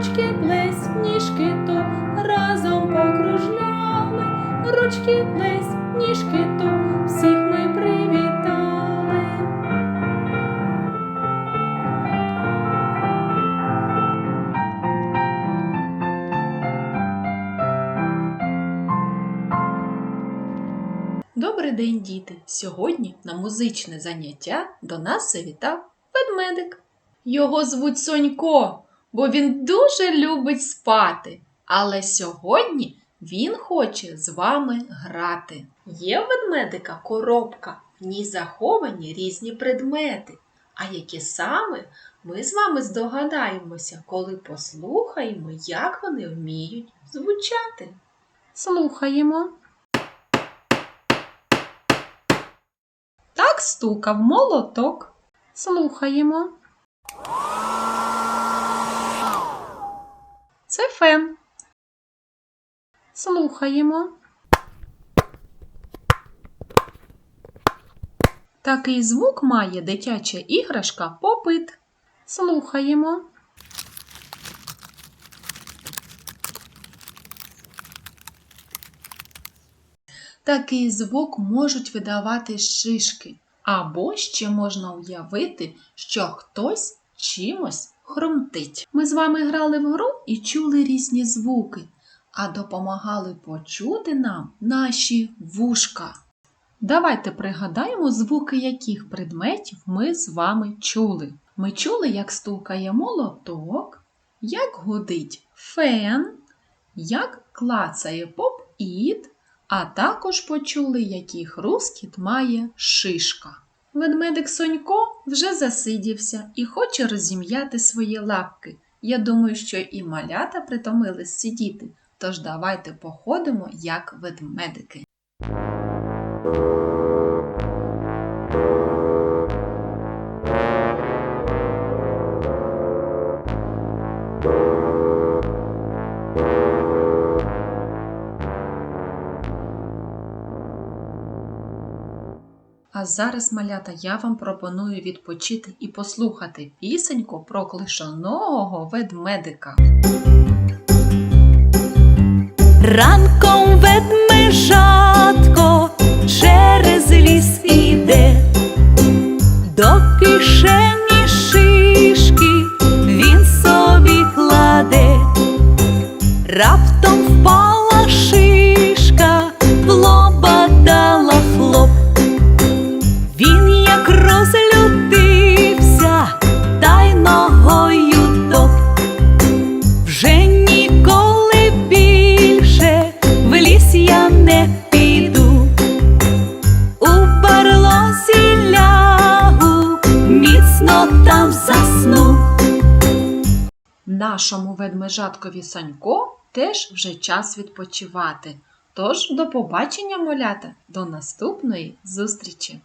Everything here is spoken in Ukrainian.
ручки плесь, ніжки то разом покружляли, ручки плесь, ніжки топ, всіх ми привітали. Добрий день, діти! Сьогодні на музичне заняття до нас завітав ведмедик. Його звуть Сонько бо він дуже любить спати. Але сьогодні він хоче з вами грати. Є в ведмедика коробка, в ній заховані різні предмети. А які саме ми з вами здогадаємося, коли послухаємо, як вони вміють звучати. Слухаємо. Так стукав молоток. Слухаємо. Це фен. Слухаємо. Такий звук має дитяча іграшка попит. Слухаємо. Такий звук можуть видавати шишки, або ще можна уявити, що хтось чимось хрумтить. Ми з вами грали в гру і чули різні звуки, а допомагали почути нам наші вушка. Давайте пригадаємо, звуки яких предметів ми з вами чули. Ми чули, як стукає молоток, як гудить фен, як клацає поп-іт, а також почули, який хрускіт має шишка. Ведмедик Сонько вже засидівся і хоче розім'яти свої лапки. Я думаю, що і малята притомились сидіти, тож давайте походимо як ведмедики. А зараз, малята, я вам пропоную відпочити і послухати пісеньку про клишоного ведмедика. Ранком ведмежатко через ліс іде, до кишені міцно там засну. Нашому ведмежаткові Санько теж вже час відпочивати. Тож до побачення, малята, до наступної зустрічі!